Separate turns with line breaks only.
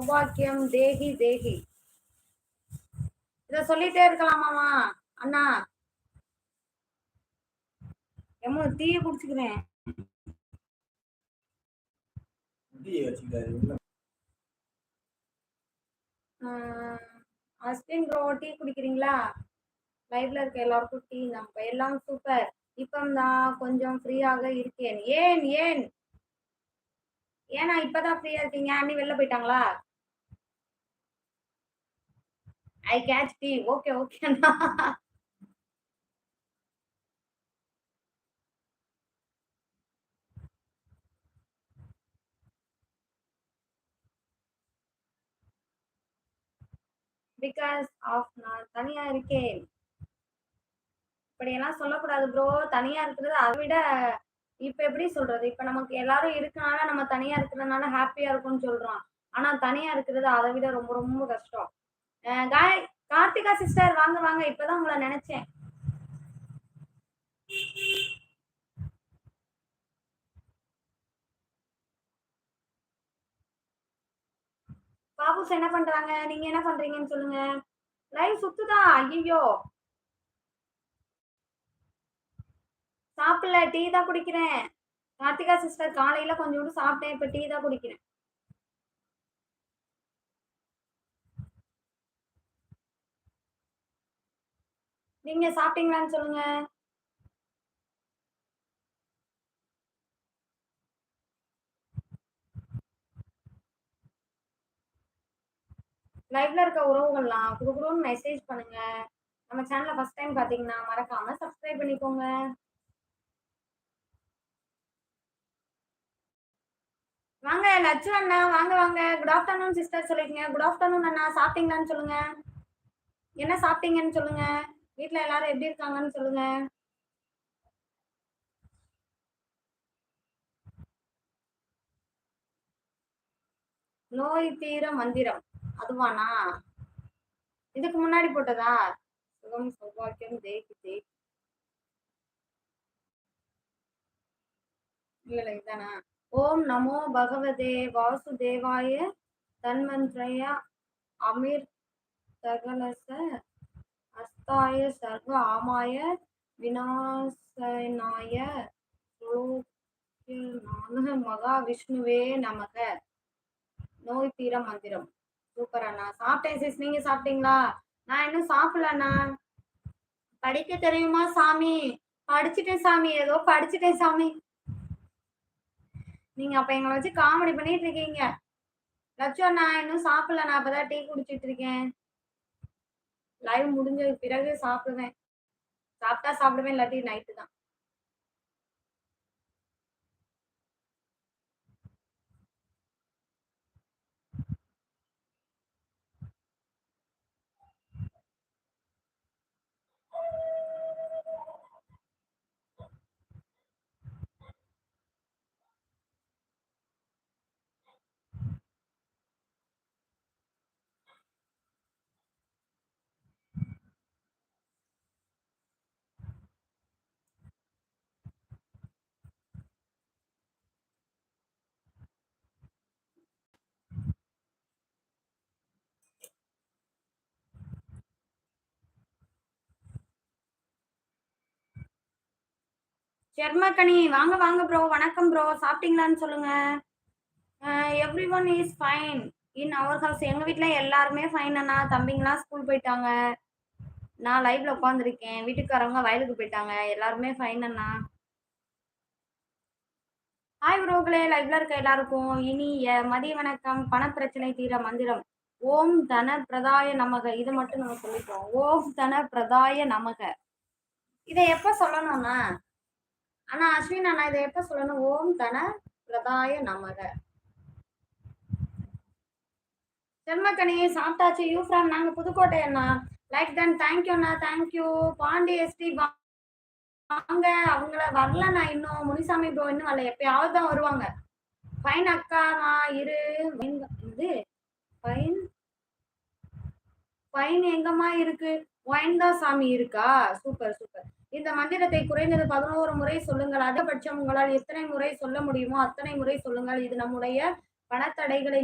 சௌபாக்கியம் தேகி தேகி இத சொல்லிட்டே இருக்கலாமாமா அண்ணா. எம்மோ தீய குடிச்சுக்கிறேன். அஸ்வின் ப்ரோ டீ குடிக்கிறீங்களா? லைவ்ல இருக்க எல்லாருக்கும் டீ நம்ம எல்லாம் சூப்பர் இப்போ நான் கொஞ்சம் ஃப்ரீயாக இருக்கேன். ஏன் ஏன்? ஏன்னா இப்பதான் ஃப்ரீயா இருக்கீங்க? அண்ணி வெளில போயிட்டாங்களா? ஐ கேட்ச் டி ஓகே ஓகே பிகாஸ் ஆஃப் நான் தனியா இருக்கேன். இப்படியெல்லாம் சொல்லக்கூடாது ப்ரோ தனியா இருக்கிறது அதை விட இப்ப எப்படி சொல்றது? இப்ப நமக்கு எல்லாரும் இருக்கனால நம்ம தனியா இருக்கிறதுனால ஹாப்பியா இருக்கும்னு சொல்றோம். ஆனா தனியா இருக்கிறது அதை விட ரொம்ப ரொம்ப கஷ்டம். காய் கார்த்திகா சிஸ்டர் வாங்க வாங்க இப்பதான் உங்களை நினைச்சேன். பாபுஸ் என்ன பண்றாங்க? நீங்க என்ன பண்றீங்கன்னு சொல்லுங்க. லைவ் சுத்துதா? ஐயோ சாப்பிடல டீ தான் குடிக்கிறேன். கார்த்திகா சிஸ்டர் காலையில கொஞ்சோண்டு சாப்பிட்டேன் இப்ப டீ தான் குடிக்கிறேன். நீங்க சாப்பிட்டீங்களான்னு சொல்லுங்க. லைவ்ல இருக்க உறவுகள்லாம் குடுக்குறோன்னு மெசேஜ் பண்ணுங்க. நம்ம சேனலை ஃபர்ஸ்ட் டைம் பாத்தீங்கன்னா மறக்காம சப்ஸ்கிரைப் பண்ணிக்கோங்க. வாங்க லட்சு அண்ணா வாங்க வாங்க. குட் ஆஃப்டர்நூன் சிஸ்டர் சொல்லிக்கங்க குட் ஆஃப்டர்நூன் அண்ணா. சாப்பிட்டீங்களான்னு சொல்லுங்க. என்ன சாப்பிட்டீங்கன்னு சொல்லுங்க. வீட்ல எல்லாரும் எப்படி இருக்காங்கன்னு சொல்லுங்க. நோய் தீர மந்திரம். அதுவானா? இதுக்கு முன்னாடி போட்டதா? சுகம் சௌபாக்கியம் தேக்கி தேக்கி இல்ல இதுதானா ஓம் நமோ பகவதே வாசுதேவாய தன்வந்திரய அமிர் தகலச அஸ்தாய சர்வ ஆமாய விநாசனாய மகா விஷ்ணுவே நமக. நோய் தீர மந்திரம். சூப்பர் அண்ணா. சாப்பிட்டேன் சிஸ் நீங்க சாப்பிட்டீங்களா? நான் இன்னும் சாப்பிடலண்ணா படிக்க தெரியுமா சாமி? படிச்சுட்டேன் சாமி. ஏதோ படிச்சுட்டேன் சாமி. நீங்க அப்ப எங்களை வச்சு காமெடி பண்ணிட்டு இருக்கீங்க. லட்சம் நான் இன்னும் சாப்பிடல. நான் அப்பதான் டீ குடிச்சிட்டு இருக்கேன். லைவ் முடிஞ்ச பிறகு சாப்பிடுவேன். சாப்பிட்டா சாப்பிடுவேன் இல்லாட்டி நைட்டு தான். ஷர்மக்கணி வாங்க வாங்க ப்ரோ வணக்கம் ப்ரோ சாப்பிட்டீங்களான்னு சொல்லுங்க. Everyone is fine in our house எங்க வீட்டில் எல்லாருமே ஃபைன் அண்ணா. தம்பிங்களாம் ஸ்கூல் போயிட்டாங்க. நான் லைவ்ல உட்காந்துருக்கேன் வீட்டுக்காரவங்க வயலுக்கு போயிட்டாங்க. எல்லாருமே ஃபைன் அண்ணா. ஹாய் ப்ரோக்களே லைவ்ல இருக்க எல்லாருக்கும் இனிய மதிய வணக்கம். பணப்பிரச்சனை தீர மந்திரம். ஓம் தன பிரதாய நமக. இதை மட்டும் நம்ம சொல்லிட்டோம் ஓம் தன பிரதாய நமக. இதை எப்ப சொல்லணும்னா ஆனா அஸ்வின் அண்ணா இதை எப்ப சொல்லணும்? ஓம் தன பிரதாய நமக. செம்மக்கனியை சாப்பிட்டாச்சு. யூ ஃப்ரம் நாங்க புதுக்கோட்டை அண்ணா. லைக் தன் தேங்க்யூ அண்ணா. தேங்க்யூ பாண்டி எஸ்டி வாங்க. அவங்கள வரல நான் இன்னும். முனிசாமி ப்ரோ இன்னும் வரல. எப்பயாவது தான் வருவாங்க. ஃபைன் அக்காமா இரு. இது? ஃபைன் ஃபைன் எங்கம்மா இருக்கு? ஒயின் தான் சாமி இருக்கா? சூப்பர் சூப்பர் இந்த மந்திரத்தை குறைந்தது பதினோரு முறை சொல்லுங்கள். அதிகபட்சம் உங்களால் எத்தனை முறை சொல்ல முடியுமோ அத்தனை முறை சொல்லுங்கள். இது நம்முடைய பணத்தடைகளை